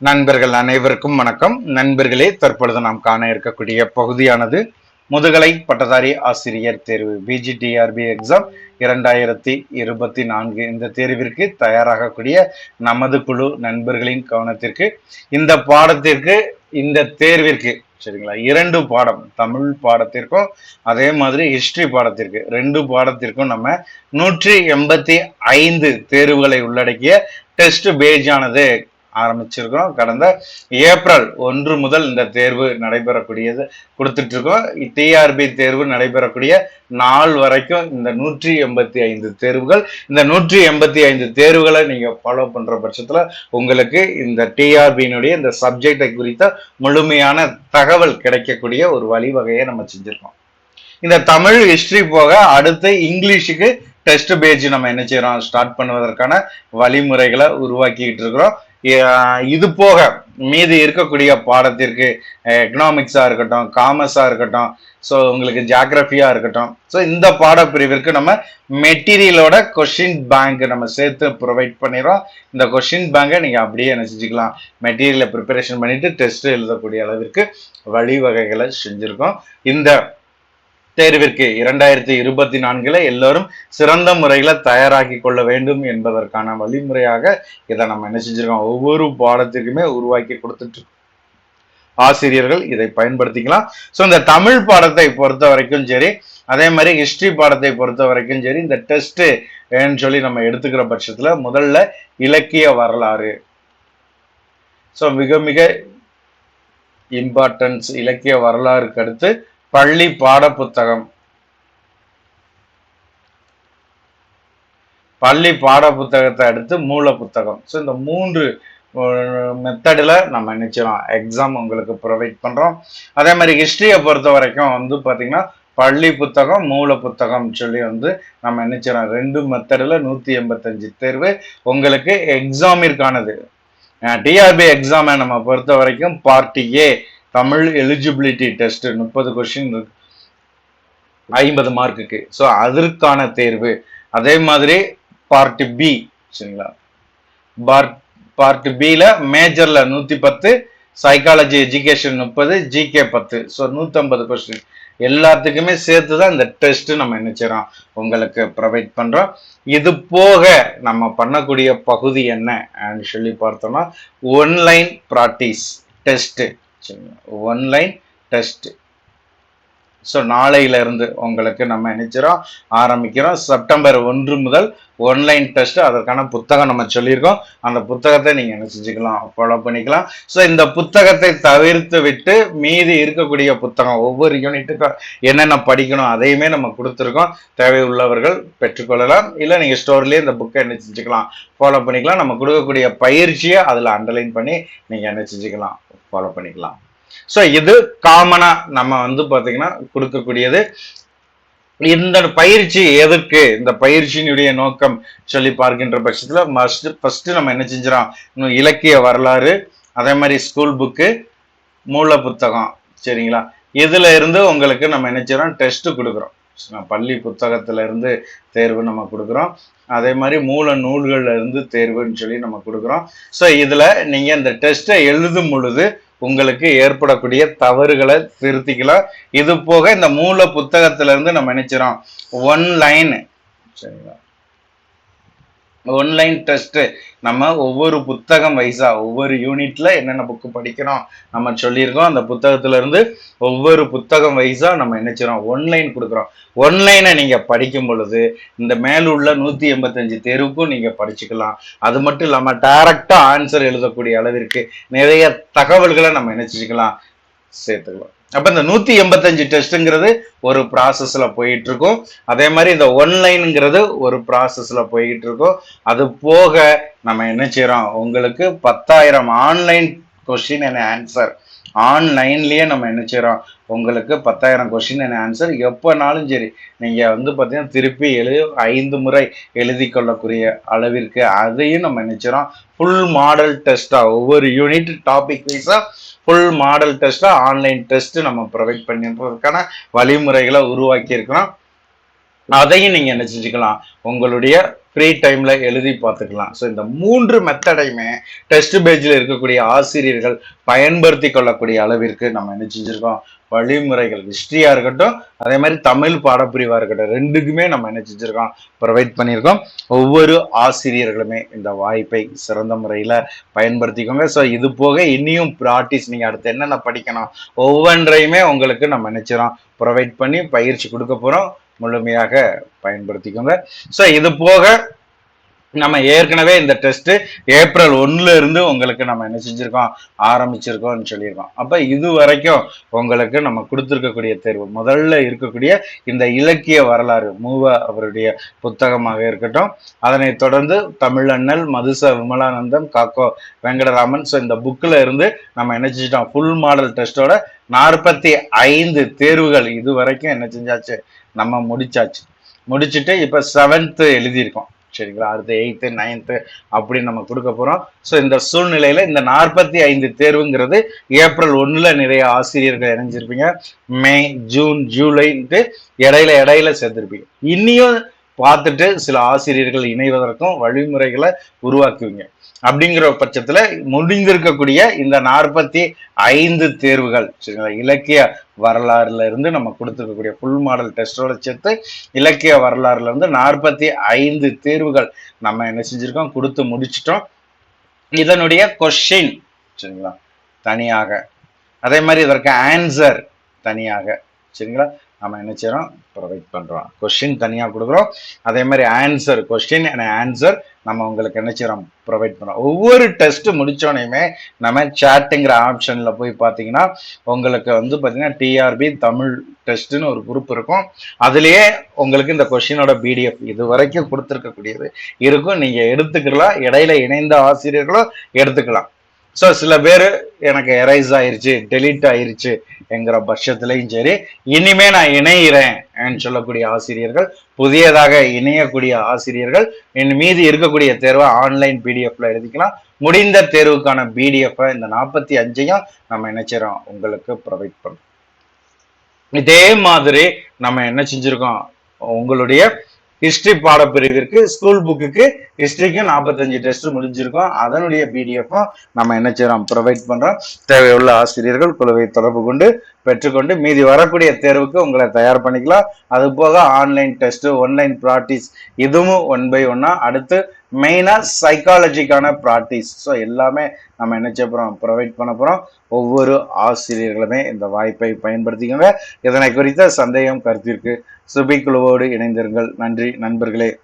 நண்பர்கள் அனைவருக்கும் வணக்கம். நண்பர்களே தற்பொழுது நாம் காண இருக்கக்கூடிய பகுதியானது முதுகலை பட்டதாரி ஆசிரியர் தேர்வு பிஜிடிஆர்பி எக்ஸாம் இரண்டாயிரத்தி இருபத்தி நான்கு இந்த தேர்விற்கு தயாராகக்கூடிய நமது குழு நண்பர்களின் கவனத்திற்கு இந்த பாடத்திற்கு இந்த தேர்விற்கு சரிங்களா? இரண்டு பாடம் தமிழ் பாடத்திற்கும் அதே மாதிரி ஹிஸ்ட்ரி பாடத்திற்கு ரெண்டு பாடத்திற்கும் நம்ம நூற்றி எண்பத்தி ஐந்து தேர்வுகளை உள்ளடக்கிய டெஸ்ட் பேஜ் ஆனது ஆரம்பிச்சிருக்கிறோம். கடந்த ஏப்ரல் ஒன்று முதல் இந்த தேர்வு நடைபெறக்கூடியது கொடுத்துட்டு இருக்கோம் டிஆர்பி தேர்வு நடைபெறக்கூடிய நாள் வரைக்கும் இந்த நூற்றி எண்பத்தி ஐந்து தேர்வுகள். இந்த நூற்றி எண்பத்தி ஐந்து தேர்வுகளை நீங்க ஃபாலோ பண்ற பட்சத்துல உங்களுக்கு இந்த டிஆர்பியினுடைய இந்த சப்ஜெக்டை குறித்த முழுமையான தகவல் கிடைக்கக்கூடிய ஒரு வழிவகையை நம்ம செஞ்சிருக்கோம். இந்த தமிழ் ஹிஸ்டரி போக அடுத்து இங்கிலீஷுக்கு டெஸ்ட் பேஜ் நம்ம என்ன செய்யறோம் ஸ்டார்ட் பண்ணுவதற்கான வழிமுறைகளை உருவாக்கிட்டு இருக்கிறோம். இது போக மீதி இருக்கக்கூடிய பாடத்திற்கு எக்கனாமிக்ஸாக இருக்கட்டும் காமர்ஸாக இருக்கட்டும் ஸோ உங்களுக்கு ஜியாகிரபியா இருக்கட்டும் ஸோ இந்த பாடப்பிரிவிற்கு நம்ம மெட்டீரியலோட கொஷின் பேங்க் நம்ம சேர்த்து ப்ரொவைட் பண்ணிடுறோம். இந்த கொஷின் பேங்கை நீங்கள் அப்படியே என்ன செஞ்சுக்கலாம் மெட்டீரியலை ப்ரிப்பரேஷன் பண்ணிவிட்டு டெஸ்ட் எழுதக்கூடிய அளவிற்கு வழிவகைகளை செஞ்சுருக்கோம். இந்த தேர்விற்கு இரண்டாயிரத்தி இருபத்தி நான்கில் எல்லோரும் சிறந்த முறையில் தயாராக்கி கொள்ள வேண்டும் என்பதற்கான வழிமுறையாக இதை நம்ம என்ன செஞ்சிருக்கோம்? ஒவ்வொரு பாடத்திற்குமே உருவாக்கி கொடுத்துட்டு ஆசிரியர்கள் இதை பயன்படுத்திக்கலாம். ஸோ இந்த தமிழ் பாடத்தை பொறுத்த வரைக்கும் சரி அதே மாதிரி ஹிஸ்ட்ரி பாடத்தை பொறுத்த வரைக்கும் சரி இந்த டெஸ்ட்டு ஏன்னு சொல்லி நம்ம எடுத்துக்கிற பட்சத்தில் முதல்ல இலக்கிய வரலாறு. ஸோ மிக மிக இம்பார்ட்டன்ஸ் இலக்கிய வரலாறுக்கு அடுத்து பள்ளி பாட புத்தகம் பள்ளி பாட புத்தகத்தை அடுத்து மூல புத்தகம் ஸோ இந்த மூன்று மெத்தடில் நம்ம நினைச்சிடும் எக்ஸாம் உங்களுக்கு ப்ரொவைட் பண்ணுறோம் அதே மாதிரி ஹிஸ்ட்ரியை பொறுத்த வரைக்கும் வந்து பார்த்தீங்கன்னா பள்ளி புத்தகம் மூல புத்தகம் சொல்லி வந்து நம்ம நினைச்சிடும் ரெண்டு மெத்தடில் நூற்றி எண்பத்தஞ்சு தேர்வு உங்களுக்கு எக்ஸாமிற்கானது டிஆர்பி எக்ஸாமை நம்ம பொறுத்த வரைக்கும் part A Tamil eligibility test முப்பது கொஸ்டின் ஐம்பது மார்க்குக்கு ஸோ அதற்கான தேர்வு. அதே மாதிரி பார்ட் பி சரிங்களா? பார்ட் பார்ட் பியில் மேஜரில் நூற்றி பத்து சைக்காலஜி எஜுகேஷன் முப்பது ஜிகே பத்து. ஸோ நூற்றம்பது கொஸ்டின் எல்லாத்துக்குமே சேர்த்து தான் இந்த டெஸ்ட் நம்ம என்ன செய்கிறோம் உங்களுக்கு ப்ரொவைட் பண்ணுறோம் இது போக நம்ம பண்ணக்கூடிய பகுதி என்ன? சொல்லி பார்த்தோம்னா ஒன்லைன் ப்ராக்டிஸ் டெஸ்ட்டு சரிங்களா ஒன்லைன் டெஸ்ட் ஸோ நாளையில இருந்து உங்களுக்கு நம்ம நினைச்சிரோம் ஆரம்பிக்கிறோம். செப்டம்பர் ஒன்று முதல் ஒன்லைன் டெஸ்ட் அதற்கான புத்தகம் நம்ம சொல்லியிருக்கோம். அந்த புத்தகத்தை நீங்கள் என்ன செஞ்சுக்கலாம்? ஃபாலோ பண்ணிக்கலாம். ஸோ இந்த புத்தகத்தை தவிர்த்து விட்டு மீதி இருக்கக்கூடிய புத்தகம் ஒவ்வொரு யூனிட்டுக்கும் என்னென்ன படிக்கணும் அதையுமே நம்ம கொடுத்துருக்கோம். தேவை உள்ளவர்கள் பெற்றுக்கொள்ளலாம். இல்லை நீங்கள் ஸ்டோர்லேயே இந்த புக்கை என்ன செஞ்சுக்கலாம்? ஃபாலோ பண்ணிக்கலாம். நம்ம கொடுக்கக்கூடிய பயிற்சியை அதில் அண்டர்லைன் பண்ணி நீங்கள் என்ன செஞ்சுக்கலாம்? ஃபாலோ பண்ணிக்கலாம். ஸோ இது காமனா நம்ம வந்து பார்த்திங்கன்னா கொடுக்கக்கூடியது. இந்த பயிற்சி எதுக்கு? இந்த பயிற்சியினுடைய நோக்கம் சொல்லி பார்க்கின்ற பட்சத்துல மஸ்ட் ஃபர்ஸ்ட் நம்ம என்ன செஞ்சிடறோம்? இன்னும் இலக்கிய வரலாறு அதே மாதிரி ஸ்கூல் புக்கு மூல புத்தகம். சரிங்களா? இதுல இருந்து உங்களுக்கு நம்ம என்ன செய்றோம் டெஸ்ட் கொடுக்குறோம். பள்ளி புத்தகத்துல இருந்து தேர்வு நம்ம கொடுக்குறோம். அதே மாதிரி மூல நூல்கள்ல இருந்து தேர்வுன்னு சொல்லி நம்ம கொடுக்குறோம். ஸோ இதுல நீங்க இந்த டெஸ்ட்டை எழுதும் பொழுது உங்களுக்கு ஏற்படக்கூடிய தவறுகளை திருத்திக்கலாம். இது போக இந்த மூல புத்தகத்திலிருந்து நம்ம நினைச்சிடோம் ஒன் லைன் சரிங்களா? ஒன்லைன் டெஸ்ட்டு நம்ம ஒவ்வொரு புத்தகம் வைஸாக ஒவ்வொரு யூனிட்ல என்னென்ன புக்கு படிக்கிறோம் நம்ம சொல்லியிருக்கோம். அந்த புத்தகத்திலேருந்து ஒவ்வொரு புத்தகம் வைஸாக நம்ம நினைச்சிரோம் ஒன்லைன் கொடுக்குறோம். ஒன்லைனை நீங்கள் படிக்கும் பொழுது இந்த மேலுள்ள நூற்றி எண்பத்தஞ்சு தேர்வுக்கும் நீங்கள் படிச்சுக்கலாம். அது மட்டும் இல்லாமல் டேரெக்டாக ஆன்சர் எழுதக்கூடிய அளவிற்கு நிறைய தகவல்களை நம்ம நினைச்சிக்கலாம் சேர்த்துக்கலாம் அப்ப இந்த நூத்தி எண்பத்தஞ்சு டெஸ்ட்டுங்கிறது ஒரு ப்ராசஸில் போயிட்டு இருக்கும் அதே மாதிரி இந்த ஒன்லைனுங்கிறது ஒரு ப்ராசஸில் போய்கிட்டு இருக்கும் அது போக நம்ம என்ன செய்கிறோம் உங்களுக்கு பத்தாயிரம் ஆன்லைன் கொஸ்டின் அண்ட் ஆன்சர் ஆன்லைன்லேயே நம்ம என்ன செய்கிறோம் உங்களுக்கு பத்தாயிரம் கொஷின் என்ன ஆன்சர் எப்போனாலும் சரி. நீங்கள் வந்து பார்த்தீங்கன்னா திருப்பி எழு ஐந்து முறை எழுதி கொள்ளக்கூடிய அளவிற்கு அதையும் நம்ம நினைச்சிரோம் ஃபுல் மாடல் டெஸ்ட்டாக ஒவ்வொரு யூனிட் டாபிக் வைஸாக ஃபுல் மாடல் டெஸ்ட்டாக ஆன்லைன் டெஸ்ட்டு நம்ம ப்ரொவைட் பண்ணியிருக்கிறதுக்கான வழிமுறைகளை உருவாக்கியிருக்கிறோம். அதையும் நீங்கள் என்ன செஞ்சுக்கலாம்? உங்களுடைய ஃப்ரீ டைமில் எழுதி பார்த்துக்கலாம். ஸோ இந்த மூன்று மெத்தடையுமே டெஸ்ட் பேஜில் இருக்கக்கூடிய ஆசிரியர்கள் பயன்படுத்தி கொள்ளக்கூடிய அளவிற்கு நம்ம என்ன செஞ்சிருக்கோம்? வழிமுறைகள் ஹிஸ்ட்ரியாக இருக்கட்டும் அதே மாதிரி தமிழ் பாடப்பிரிவாக இருக்கட்டும் ரெண்டுக்குமே நம்ம என்ன செஞ்சுருக்கோம்? ப்ரொவைட் பண்ணியிருக்கோம் ஒவ்வொரு ஆசிரியர்களுமே இந்த வாய்ப்பை சிறந்த முறையில் பயன்படுத்திக்கோங்க. ஸோ இது போக இனியும் ப்ராக்டிஸ் நீங்கள் அடுத்து என்னென்ன படிக்கணும்? ஒவ்வொன்றையுமே உங்களுக்கு நம்ம நினைச்சிரோம் ப்ரொவைட் பண்ணி பயிற்சி கொடுக்க போகிறோம் முழுமையாக பயன்படுத்திக்கோங்க. ஸோ இது போக நம்ம ஏற்கனவே இந்த டெஸ்ட் ஏப்ரல் ஒன்னுல இருந்து உங்களுக்கு நம்ம என்ன செஞ்சிருக்கோம்? ஆரம்பிச்சிருக்கோம்னு சொல்லியிருக்கோம். அப்ப இது வரைக்கும் உங்களுக்கு நம்ம கொடுத்துருக்கக்கூடிய தேர்வு. முதல்ல இருக்கக்கூடிய இந்த இலக்கிய வரலாறு மூவ அவருடைய புத்தகமாக இருக்கட்டும். அதனை தொடர்ந்து தமிழண்ணல் மதுச விமலானந்தம் காக்கோ வெங்கடராமன். ஸோ இந்த புக்கில் இருந்து நம்ம என்ன செஞ்சிட்டோம்? ஃபுல் மாடல் டெஸ்டோட நாற்பத்தி ஐந்து தேர்வுகள் இது வரைக்கும் என்ன செஞ்சாச்சு? நம்ம முடிச்சாச்சு. முடிச்சுட்டு இப்போ செவன்த்து எழுதியிருக்கோம். சரிங்களா? அடுத்து எயித்து நைன்த்து அப்படின்னு நம்ம கொடுக்க போகிறோம் ஸோ இந்த சூழ்நிலையில் இந்த நாற்பத்தி ஐந்து தேர்வுங்கிறது ஏப்ரல் ஒன்றில் நிறைய ஆசிரியர்கள் இணைஞ்சிருப்பீங்க. மே ஜூன் ஜூலைன்ட்டு இடையில இடையில சேர்த்துருப்பீங்க இன்னியும் பார்த்துட்டு சில ஆசிரியர்கள் இணைவதற்கும் வழிமுறைகளை உருவாக்குவீங்க. அப்படிங்கிற பட்சத்தில் முடிந்திருக்கக்கூடிய இந்த நாற்பத்தி ஐந்து தேர்வுகள் சரிங்களா? இலக்கிய வரலாறுல இருந்து நம்ம கொடுத்துருக்கக்கூடிய ஃபுல் மாடல் டெஸ்டோட சேர்த்து இலக்கிய வரலாறுல இருந்து நாற்பத்தி ஐந்து தேர்வுகள் நம்ம என்ன செஞ்சிருக்கோம்? கொடுத்து முடிச்சிட்டோம். இதனுடைய கொஷின் சரிங்களா? தனியாக. அதே மாதிரி இதற்கு ஆன்சர் தனியாக சரிங்களா? நம்ம என்ன செய்யறோம் ப்ரொவைட் பண்றோம். கொஸ்டின் தனியாக கொடுக்குறோம். அதே மாதிரி ஆன்சர் கொஸ்டின் அண்ட் ஆன்சர் நம்ம உங்களுக்கு என்ன செய்யறோம் ப்ரொவைட் பண்ணுறோம் ஒவ்வொரு டெஸ்ட் முடிச்சோனையுமே நம்ம சேட்டுங்கிற ஆப்ஷனில் போய் பார்த்தீங்கன்னா உங்களுக்கு வந்து பார்த்தீங்கன்னா டிஆர்பி தமிழ் டெஸ்ட்னு ஒரு குரூப் இருக்கும். அதுலேயே உங்களுக்கு இந்த கொஷினோட பிடிஎஃப் இது வரைக்கும் கொடுத்துருக்கக்கூடியது இருக்கும். நீங்கள் எடுத்துக்கலாம். இடையில இணைந்த ஆசிரியர்களும் எடுத்துக்கலாம். ஸோ சில பேர் எனக்கு எரைஸ் ஆயிருச்சு டெலிட் ஆயிருச்சு என்கிற பட்சத்துலையும் சரி இனிமே நான் இணையிறேன் சொல்லக்கூடிய ஆசிரியர்கள் புதியதாக இணையக்கூடிய ஆசிரியர்கள் என் மீதி இருக்கக்கூடிய தேர்வை ஆன்லைன் பிடிஎஃப்ல எழுதிக்கலாம். முடிந்த தேர்வுக்கான பிடிஎஃப் இந்த நாற்பத்தி அஞ்சையும் நம்ம என்ன உங்களுக்கு ப்ரொவைட் பண்ணோம் இதே மாதிரி நம்ம என்ன செஞ்சிருக்கோம்? உங்களுடைய ஹிஸ்ட்ரி பாடப்பிரிவிற்கு ஸ்கூல் புக்குக்கு ஹிஸ்ட்ரிக்கும் நாற்பத்தஞ்சு டெஸ்ட் முடிஞ்சிருக்கோம். அதனுடைய பிடிஎஃப்பும் நம்ம என்ன செய்யறோம்? ப்ரொவைட் பண்றோம். தேவையுள்ள ஆசிரியர்கள் குழுவை தொடர்பு கொண்டு பெற்றுக்கொண்டு மீதி வரக்கூடிய தேர்வுக்கு உங்களை தயார் பண்ணிக்கலாம். அது போக ஆன்லைன் டெஸ்ட் ஒன்லைன் ப்ராக்டிஸ் இதுவும் ஒன் பை ஒன்னா அடுத்து மெயினாக சைக்காலஜிக்கான ப்ராக்டிஸ் ஸோ எல்லாமே நம்ம என்ன செய்ய போகிறோம் ப்ரொவைட் பண்ண போகிறோம் ஒவ்வொரு ஆசிரியர்களுமே இந்த வாய்ப்பை பயன்படுத்திக்கோங்க. இதனை குறித்த சந்தேகம் கருத்திற்கு சுபி குழுவோடு இணைந்திருங்கள். நன்றி நண்பர்களே.